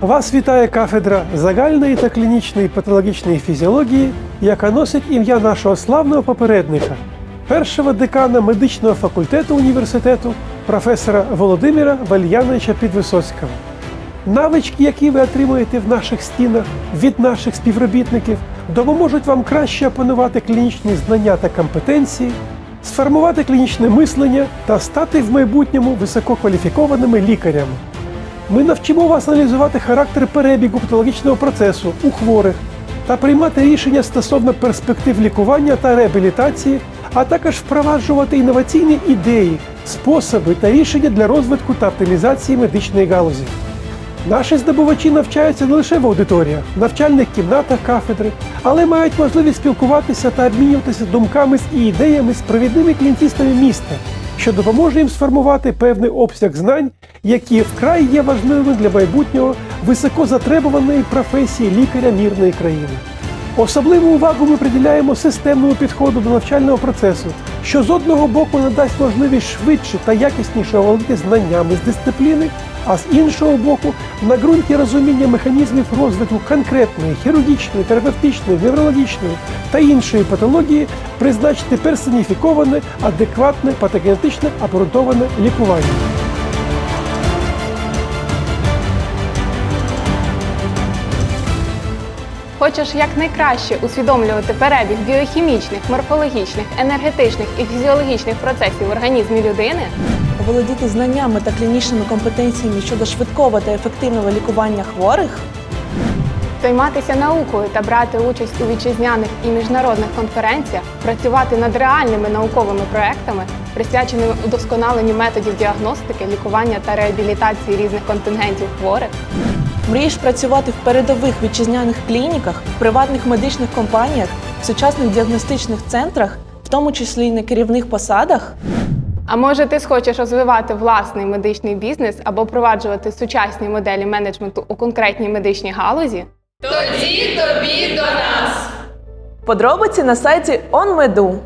Вас вітає кафедра загальної та клінічної патологічної фізіології, яка носить ім'я нашого славного попередника, першого декана медичного факультету університету, професора Володимира Вальяновича Підвисоцького. Навички, які ви отримуєте в наших стінах від наших співробітників, допоможуть вам краще опанувати клінічні знання та компетенції, сформувати клінічне мислення та стати в майбутньому висококваліфікованими лікарями. Ми навчимо вас аналізувати характер перебігу патологічного процесу у хворих та приймати рішення стосовно перспектив лікування та реабілітації, а також впроваджувати інноваційні ідеї, способи та рішення для розвитку та оптимізації медичної галузі. Наші здобувачі навчаються не лише в аудиторіях, навчальних кімнатах кафедри, але мають можливість спілкуватися та обмінюватися думками і ідеями з провідними клієнтістами міста, що допоможе їм сформувати певний обсяг знань, які вкрай є важливими для майбутнього високозатребуваної професії лікаря мірної країни. Особливу увагу ми приділяємо системному підходу до навчального процесу, що з одного боку надасть можливість швидше та якісніше оволодіти знаннями з дисципліни, а з іншого боку, на ґрунті розуміння механізмів розвитку конкретної хірургічної, терапевтичної, неврологічної та іншої патології призначити персоніфіковане, адекватне, патогенетичне обґрунтоване лікування. Хочеш якнайкраще усвідомлювати перебіг біохімічних, морфологічних, енергетичних і фізіологічних процесів в організмі людини? володіти знаннями та клінічними компетенціями щодо швидкого та ефективного лікування хворих, Займатися наукою та брати участь у вітчизняних і міжнародних конференціях, працювати над реальними науковими проектами, присвяченими удосконаленню методів діагностики, лікування та реабілітації різних контингентів хворих. Мрієш працювати в передових вітчизняних клініках, приватних медичних компаніях, сучасних діагностичних центрах, в тому числі й на керівних посадах. А може, ти схочеш розвивати власний медичний бізнес або впроваджувати сучасні моделі менеджменту у конкретній медичній галузі? Тоді тобі до нас! Подробиці на сайті OnMedu.